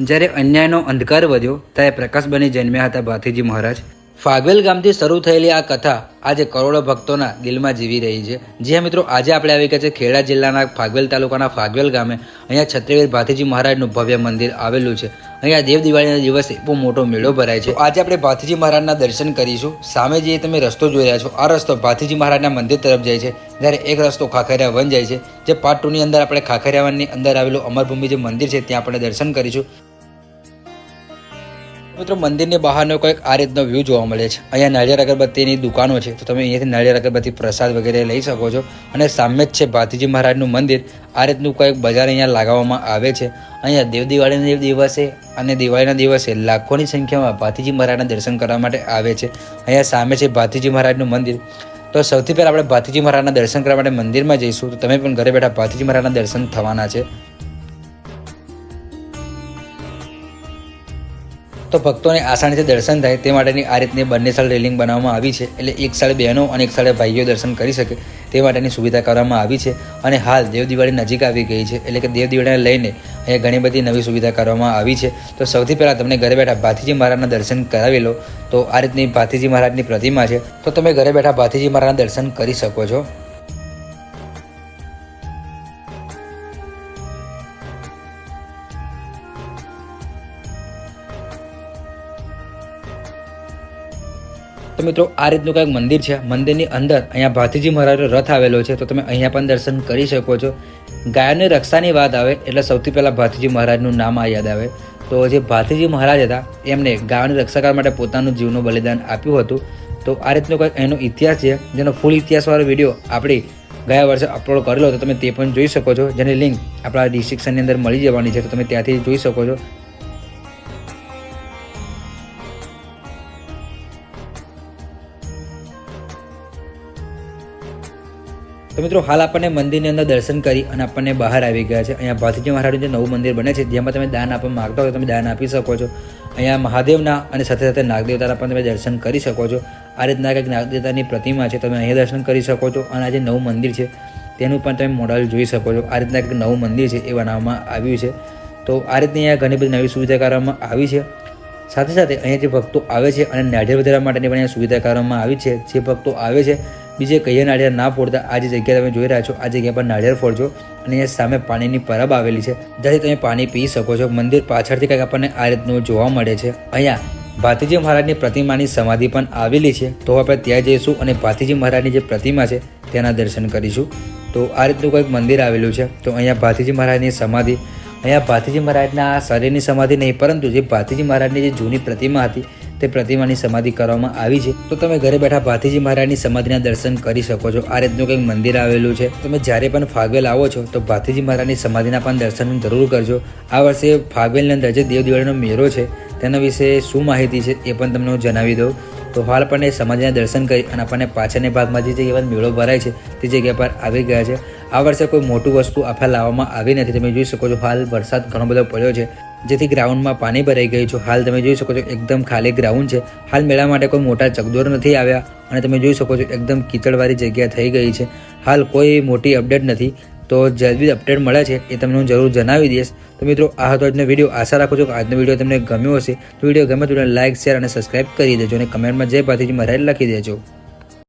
જ્યારે અન્યાયનો અંધકાર વધ્યો, ત્યારે પ્રકાશ બની જન્મ્યા હતા ભાથીજી મહારાજ. ફાગવેલ ગામથી શરૂ થયેલી આ કથા આજે કરોડો ભક્તોના દિલમાં જીવી રહી છે. જે મિત્રો, આજે આપણે આવી ગયા છે ખેડા જિલ્લાના ફાગવેલ તાલુકાના ફાગવેલ ગામે. અહીંયા છત્રીવીર ભાથીજી મહારાજનું ભવ્ય મંદિર આવેલું છે. અહીંયા દેવ દિવાળીના દિવસે બહુ મોટો મેળો ભરાય છે. આજે આપણે ભાથીજી મહારાજના દર્શન કરીશું. સામે જે તમે રસ્તો જોઈ રહ્યા છો, આ રસ્તો ભાથીજી મહારાજના મંદિર તરફ જાય છે. જ્યારે એક રસ્તો ખાખરિયા વન જાય છે. જે પાર્ટ ટુની અંદર આપણે ખાખરિયા વનની અંદર આવેલું અમરભૂમિ જે મંદિર છે, ત્યાં આપણે દર્શન કરીશું. મિત્રો, મંદિરની બહારનો કોઈક આ રીતનો વ્યૂ જોવા મળે છે. અહીંયા નાળિયેર અગરબત્તીની દુકાનો છે. તો તમે અહીંયાથી નાળિયેર અગરબત્તી પ્રસાદ વગેરે લઈ શકો છો. અને સામે જ છે ભાતીજી મહારાજનું મંદિર. આ રીતનું કોઈક બજાર અહીંયા લગાવવામાં આવે છે. અહીંયા દેવ દિવાળીના દિવસે અને દિવાળીના દિવસે લાખોની સંખ્યામાં ભાતીજી મહારાજના દર્શન કરવા માટે આવે છે. અહીંયા સામે છે ભાતીજી મહારાજનું મંદિર. તો સૌથી પહેલાં આપણે ભાતીજી મહારાજના દર્શન કરવા માટે મંદિરમાં જઈશું. તો તમે પણ ઘરે બેઠા ભાતીજી મહારાજના દર્શન થવાના છે. તો ભક્તોને આસાનીથી દર્શન થાય તે માટેની આ રીતની બંને સાઈડ રેલિંગ બનાવવામાં આવી છે. એટલે એક સાઈડ બહેનો અને એક સાઈડ ભાઈઓ દર્શન કરી શકે તે માટેની સુવિધા કરવામાં આવી છે અને હાલ દેવ દિવાળી નજીક આવી ગઈ છે. એટલે કે દેવ દિવાળીને લઈને અહીંયા ઘણી બધી નવી સુવિધા કરવામાં આવી છે. તો સૌથી પહેલાં તમને ઘરે બેઠા ભાથીજી મહારાજના દર્શન કરાવી લો તો આ રીતની ભાથીજી મહારાજની પ્રતિમા છે. તો તમે ઘરે બેઠા ભાથીજી મહારાજના દર્શન કરી શકો છો. તો મિત્રો, આ રીતનું કંઈક મંદિર છે. મંદિરની અંદર અહીંયા ભાતીજી મહારાજનો રથ આવેલો છે. તો તમે અહીંયા પણ દર્શન કરી શકો છો. ગાયોની રક્ષાની વાત આવે, એટલે સૌથી પહેલાં ભાતીજી મહારાજનું નામ આ યાદ આવે. તો જે ભાતીજી મહારાજ હતા, એમને ગાયોની રક્ષા કરવા માટે પોતાનું જીવનું બલિદાન આપ્યું હતું. તો આ રીતનો કંઈક એનો ઇતિહાસ છે. જેનો ફૂલ ઇતિહાસવાળો વીડિયો આપણે ગયા વર્ષે અપલોડ કરેલો તો તમે તે પણ જોઈ શકો છો. જેની લિંક આપણા ડિસ્ક્રિપ્શનની અંદર મળી જવાની છે. તો તમે ત્યાંથી જોઈ શકો છો. તો મિત્રો, હાલ આપણને મંદિરની અંદર દર્શન કરી અને આપણને બહાર આવી ગયા છે. અહીંયા ભાતીજી મહારાજનું જે નવું મંદિર બને છે, જેમાં તમે દાન આપવા માગતા હોય તો તમે દાન આપી શકો છો. અહીંયા મહાદેવના અને સાથે સાથે નાગદેવતાના પણ તમે દર્શન કરી શકો છો. આ રીતના કંઈક નાગદેવતાની પ્રતિમા છે, તમે અહીંયા દર્શન કરી શકો છો. અને આ જે નવું મંદિર છે, તેનું પણ તમે મોડલ જોઈ શકો છો. આ રીતના કંઈક નવું મંદિર છે, એ બનાવવામાં આવ્યું છે. તો આ રીતની અહીંયા ઘણી બધી નવી સુવિધા કરવામાં આવી છે. સાથે સાથે અહીંયા જે ભક્તો આવે છે અને નાઢેર વધારવા માટેની પણ અહીંયા સુવિધા કરવામાં આવી છે. જે ભક્તો આવે છે બીજે કહીએ નાળિયેર ના ફોડતા. આ જે જગ્યા તમે જોઈ રહ્યા છો, આ જગ્યા પર નાળિયેર ફોડજો અને અહીંયા સામે પાણીની પરબ આવેલી છે. જ્યાંથી તમે પાણી પી શકો છો. મંદિર પાછળથી કંઈક આપણને આ રીતનું જોવા મળે છે. અહીંયા ભાતીજી મહારાજની પ્રતિમાની સમાધિ પણ આવેલી છે. તો આપણે ત્યાં જઈશું અને ભાતીજી મહારાજની જે પ્રતિમા છે તેના દર્શન કરીશું. તો આ રીતનું કંઈક મંદિર આવેલું છે. તો અહીંયા ભાતીજી મહારાજની સમાધિ. અહીંયા ભાતીજી મહારાજના શરીરની સમાધિ નહીં, પરંતુ જે ભાતીજી મહારાજની જે જૂની પ્રતિમા હતી તે પ્રતિમાની સમાધિ કરવામાં આવી છે. તો તમે ઘરે બેઠા ભાતીજી મહારાજની સમાધિના દર્શન કરી શકો છો. આ રીતનું કંઈક મંદિર આવેલું છે. તમે જ્યારે પણ ફાગવેલ આવો છો, તો ભાતીજી મહારાજની સમાધિના પણ દર્શન જરૂર કરજો. આ વર્ષે ફાગવેલની અંદર જે દેવ દિવાળીનો મેળો છે, તેના વિશે શું માહિતી છે એ પણ તમને હું જણાવી દઉં. તો હાલ પણ એ સમાધિના દર્શન કરી અને આપણને પાછળના ભાગમાં જે જગ્યા મેળો ભરાય છે, તે જગ્યા પર આવી ગયા છે. આ વર્ષે કોઈ મોટું વસ્તુ આફા લાવવામાં આવી નથી. તમે જોઈ શકો છો, હાલ વરસાદ ઘણો બધો પડ્યો છે. જેથી ગ્રાઉન્ડમાં પાણી ભરાઈ ગયું છે. હાલ તમે જોઈ શકો છો, એકદમ ખાલી ગ્રાઉન્ડ છે. હાલ મેળા માટે કોઈ મોટા ચકદોર નથી આવ્યા અને તમે જોઈ શકો છો, એકદમ કીચડવાળી જગ્યા થઈ ગઈ છે. હાલ કોઈ મોટી અપડેટ નથી. તો જલ્દી અપડેટ મળે છે, એ તમને હું જરૂર જણાવી દઈશ. તો મિત્રો, આ હતો આજનો વીડિયો. આશા રાખું છું કે આજનો વીડિયો તમને ગમ્યો હશે. તો વીડિયો ગમે તો લાઇક શેર અને સબસ્ક્રાઇબ કરી દેજો અને કમેન્ટમાં જે પાછી મહારાજ લખી દેજો.